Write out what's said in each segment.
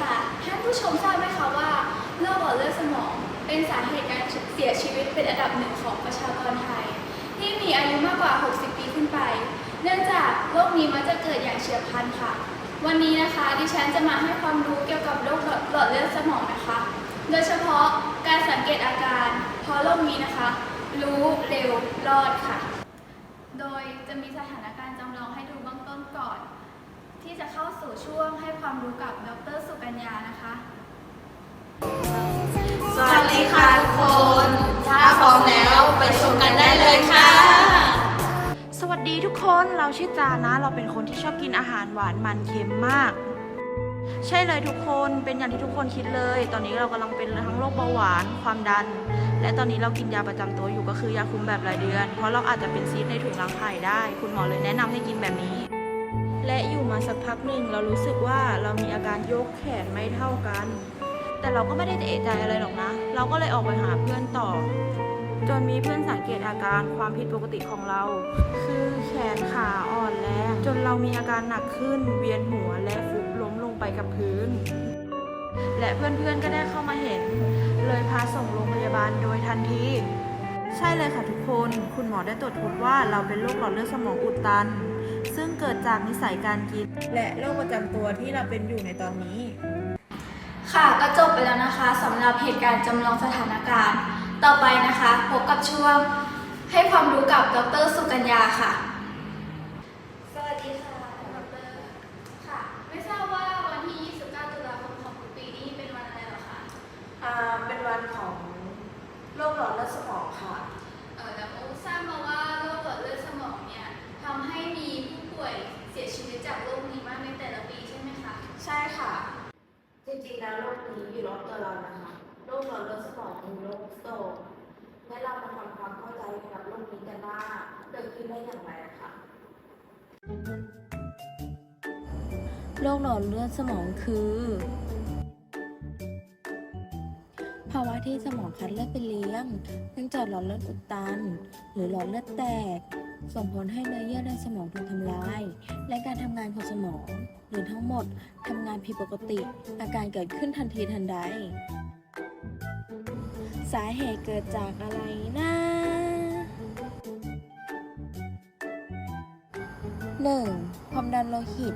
ค่ะท่านผู้ชมทราบไหมคะว่าโรคหลอดเลือดสมองเป็นสาเหตุการเสียชีวิตเป็นอันดับหนึ่งของประชากรไทย ที่มีอายุมากกว่า 60 ปีขึ้นไป เนื่องจากโรคนี้มักจะเกิดอย่างเฉียบพลันค่ะ วันนี้นะคะดิฉันจะมาให้ความรู้เกี่ยวกับโรคหลอดเลือดสมองนะคะ โดยเฉพาะการสังเกตอาการเพราะโรคนี้นะคะ รู้เร็วรอดค่ะ โดยจะมีสถานการณ์จำลองให้ดูเบื้องต้นก่อน ที่จะเข้าสู่ช่วงให้ความรู้กับดรสุกัญญานะคะ สวัสดีค่ะทุกคน ถ้าพร้อมแล้วไปชมกันได้เลยค่ะ สวัสดีทุกคนเราชื่อจานะ เราเป็นคนที่ชอบกินอาหารหวานมันเค็มมาก ใช่เลยทุกคนเป็นอย่างที่ทุกคนคิดเลย ตอนนี้เรากำลังเป็นทั้งโรคเบาหวานความดัน และตอนนี้เรากินยาประจำตัวอยู่ก็คือยาคุมแบบรายเดือน เพราะเราอาจจะเป็นซีสต์ในถุงรังไข่ได้ คุณหมอเลยแนะนำให้กินแบบนี้ และอยู่มาสักพักหนึ่งเรารู้สึกว่าเรามีอาการยกแขนไม่เท่ากัน แต่เราก็ไม่ได้เอะใจอะไรหรอกนะ เราก็เลยออกไปหาเพื่อนต่อ จนมีเพื่อนสังเกตอาการความผิดปกติของเรา คือแขนขาอ่อนแรงจนเรามีอาการหนักขึ้น เวียนหัวและฟุบล้มลงไปกับพื้น และเพื่อนๆก็ได้เข้ามาเห็น เลยพาส่งโรงพยาบาลโดยทันทีใช่เลยค่ะทุกคน คุณหมอได้ตรวจพบว่าเราเป็นโรคหลอดเลือดสมองอุดตัน ซึ่งเกิดจากนิสัยการกิน และโรคประจำตัวที่เราเป็นอยู่ในตอนนี้ ค่ะก็จบไปแล้วนะคะสำหรับเหตุการณ์จำลองสถานการณ์ ต่อไปนะคะพบกับช่วงให้ความรู้กับดรสุกัญญาค่ะ สวัสดีค่ะดรค่ะ ไม่ทราบว่าวันที่ 29 ตุลาคมของทุกปีนี้เป็นวันอะไรเหรอคะอ่าเป็นวันของโรคหลอดเลือดสมองค่ะ เออแล้วทราบมาว่าโรคหลอดเลือดสมองเนี่ยทำให้มีผู้ ป่วยเสียชีวิตจากโรคนี้มากในแต่ละปีใช่ไหมคะ ใช่ค่ะ จริงๆ แล้วโรคนี้อยู่รอบตัวเรานะคะ โรคหลอดเลือดสมองคือโรคสโตรกและเรามาทำความเข้าใจเกี่ยวกับโรคนี้กันว่าเกิดขึ้นได้อย่างไรค่ะโรคหลอดเลือดสมองคือ ภาวะที่สมองคัดเลือดไปเลี้ยง เนื่องจากหลอดเลือดอุดตัน หรือหลอดเลือดแตก ส่งผลให้เนื้อเยื่อในสมองถูกทำลาย และการทำงานของสมอง หรือทั้งหมดทำงานผิดปกติ อาการเกิดขึ้นทันทีทันใด สาเหตุเกิดจากอะไรนะ 1. ความดันโลหิต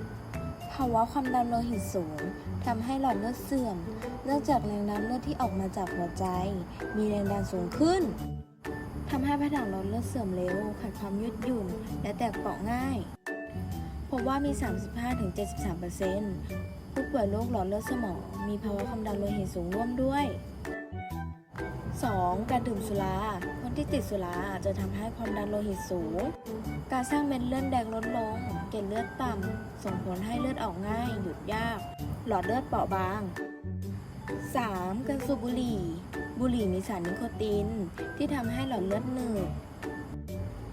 ภาวะความดันโลหิตสูงทำให้หลอดเลือดเสื่อม เนื่องจากแรงดันเลือดที่ออกมาจากหัวใจ มีแรงดันสูงขึ้น ทำให้ผนังหลอดเลือดเสื่อมเร็วขาดความยืดหยุ่น และแตกเปราะง่ายพบว่ามี 35-73%ผู้ป่วยโรคหลอดเลือดสมองมีภาวะความดันโลหิตสูงร่วมด้วย 2. การดื่มสุรา คนที่ติดสุราจะทำให้ความดันโลหิตสูง การสร้างเม็ดเลือดแดงลดลง เกล็ดเลือดต่ำส่งผลให้เลือดออกง่าย หยุดยาก หลอดเลือดเปราะบาง 3. การสูบบุหรี่ บุหรี่มีสารนิโคติน ที่ทำให้หลอดเลือดหนืด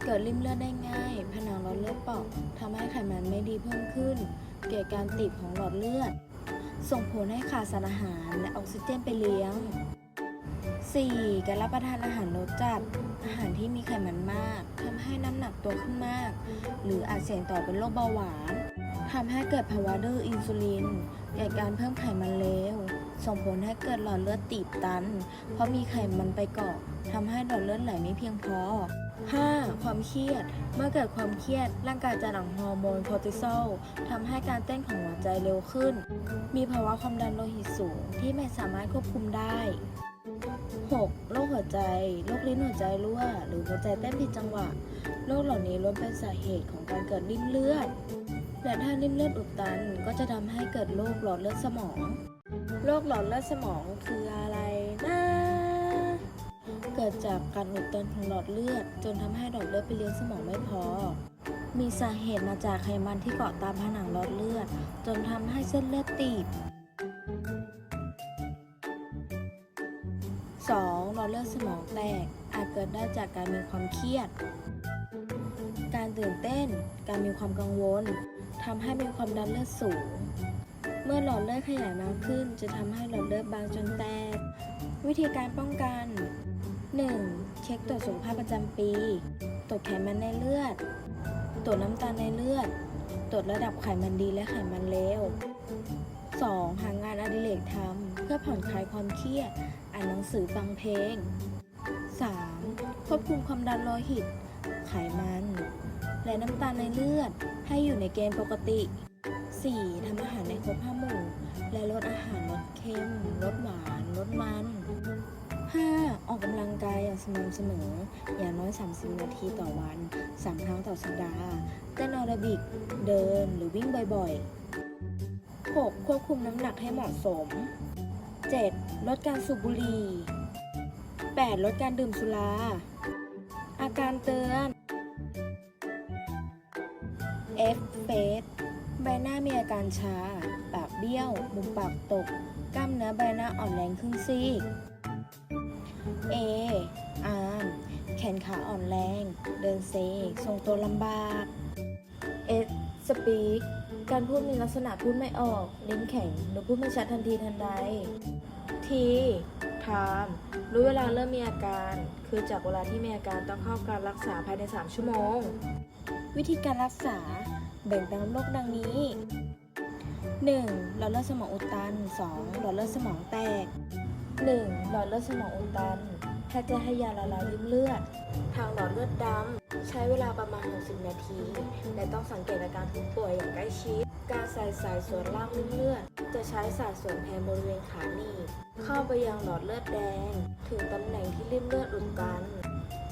เกิดริ่มเลือดได้ง่าย ผนังหลอดเลือดเปราะทำให้ไขมันไม่ดีเพิ่มขึ้น เกิดการตีบของหลอดเลือด ส่งผลให้ขาดสารอาหารและออกซิเจนไปเลี้ยง 4. การรับประทานอาหารรสจัด อาหารที่มีไขมันมากทำให้น้ำหนักตัวขึ้นมาก หรืออาจเสี่ยงต่อเป็นโรคเบาหวานทำให้เกิดภาวะดื้ออินซูลินเกิดการเพิ่มไขมันเลว ส่งผลให้เกิดหลอดเลือดตีบตัน เพราะมีไขมันไปเกาะทำให้หลอดเลือดไหลไม่เพียงพอ 5. ความเครียด เมื่อเกิดความเครียด ร่างกายจะหลั่งฮอร์โมนคอร์ติซอลทำให้การเต้นของหัวใจเร็วขึ้น มีภาวะความดันโลหิตสูงที่ไม่สามารถควบคุมได้ 6. โรคหัวใจ โรคลิ้นหัวใจรั่ว หรือหัวใจเต้นผิดจังหวะ โรคเหล่านี้ล้วนเป็นสาเหตุของการเกิดริ่มเลือด และถ้าริ่มเลือดอุดตันก็จะทำให้เกิดโรคหลอดเลือดสมอง โรคหลอดเลือดสมองคืออะไรนะ เกิดจากการอุดตันของหลอดเลือด จนทำให้หลอดเลือดไปเลี้ยงสมองไม่พอ มีสาเหตุมาจากไขมันที่เกาะตามผนังหลอดเลือด จนทำให้เส้นเลือดตีบ 2. หลอดเลือดสมองแตก อาจเกิดได้จากการมีความเครียด การตื่นเต้น การมีความกังวลทำให้มีความดันเลือดสูง เมื่อหลอดเลือดขยายมากขึ้น จะทำให้หลอดเลือดบางจนแตก วิธีการป้องกัน 1. เช็คตรวจสุขภาพประจำปี ตรวจไขมันในเลือด ตรวจน้ำตาลในเลือด ตรวจระดับไขมันดีและไขมันเลว 2. หางานอพื่อผ่อนคลายความเครียด อ่านหนังสือฟังเพลง 3. ควบคุมความดันโลหิต ไขมัน และน้ำตาลในเลือดให้อยู่ในเกณฑ์ปกติ 4. ทำอาหารในครบห้าหมู่ และลดอาหารลดเค็มลดหวานลดมัน 5. ออกกำลังกายอย่างสม่ำเสมอ อย่างน้อย 30 นาทีต่อวัน 3 ครั้งต่อสัปดาห์เต้นแอโรบิก เดินหรือวิ่งบ่อยๆ 6. ควบคุมน้ำหนักให้เหมาะสม 7. ลดการสูบบุหรี่ 8. ลดการดื่มสุรา อาการเตือน F face ใบหน้ามีอาการชา ปากเบี้ยว มุมปากตก กล้ามเนื้อใบหน้าอ่อนแรงครึ่งซีก A อาร์มแขนขาอ่อนแรง เดินเซทรงตัวลำบาก S speak การพูดมีลักษณะพูดไม่ออก ลิ้นแข็งหรือพูดไม่ชัดทันทีทันใด T time รู้เวลาเริ่มมีอาการ คือจากเวลาที่มีอาการต้องเข้าการรักษาภายใน 3 ชั่วโมง วิธีการรักษาแบ่งตามโรคดังนี้ 1. หลอดเลือดสมองอุดตัน 2. หลอดเลือดสมองแตก 1. หลอดเลือดสมองอุดตันแพทย์จะให้ยาละลายริ่มเลือด ทางหลอดเลือดดำใช้เวลาประมาณ 60 นาที และต้องสังเกตอาการผู้ป่วยอย่างใกล้ชิด การใส่สายส่วนล่างริ่มเลือด จะใช้สายส่วนแทนบริเวณขาหนีบเข้าไปยังหลอดเลือดแดง ถึงตำแหน่งที่ริ่มเลือดอุดตัน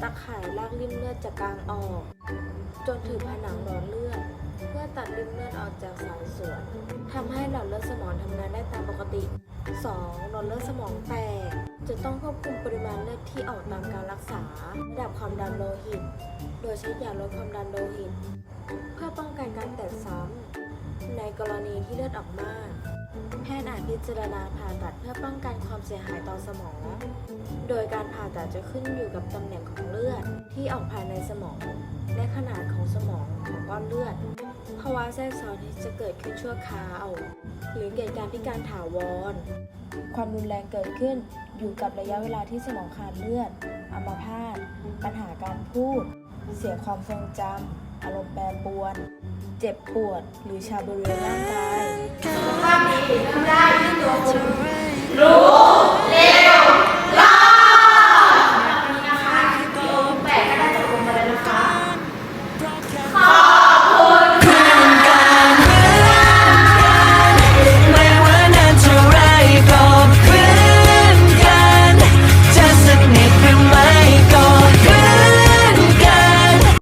ตะข่ายลากริ่มเลือดจะกลางออก จนถึงผนังหลอดเลือด เพื่อตัดริ่มเลือดออกจากสายส่วนทำให้หลอดเลือดสมองทำงานได้ตามปกติ 2. หลอดเลือดสมองแตก จะต้องควบคุมปริมาณเลือดที่ออกตามการรักษาระดับความดันโลหิต โดยใช้ยาลดความดันโลหิต เพื่อป้องกันการแตกซ้ำ ในกรณีที่เลือดออกมาก แพทย์อาจพิจารณาผ่าตัดเพื่อป้องกันความเสียหายต่อสมอง โดยการผ่าตัดจะขึ้นอยู่กับตำแหน่งของเลือดที่ออกภายในสมอง และขนาดของสมองของก้อนเลือดภาวะแทรกซ้อนที่จะเกิดขึ้นชั่วคราว หรือเกิดการพิการถาวร ความรุนแรงเกิดขึ้นอยู่กับระยะเวลาที่สมองขาดเลือดอัมพาตปัญหาการพูด เสียความทรงจำอารมณ์แปรปรวน เจ็บปวด หรือชาบริเวณร่างกายสุขภาพดีทได้ยื่ยตัวคุณรู้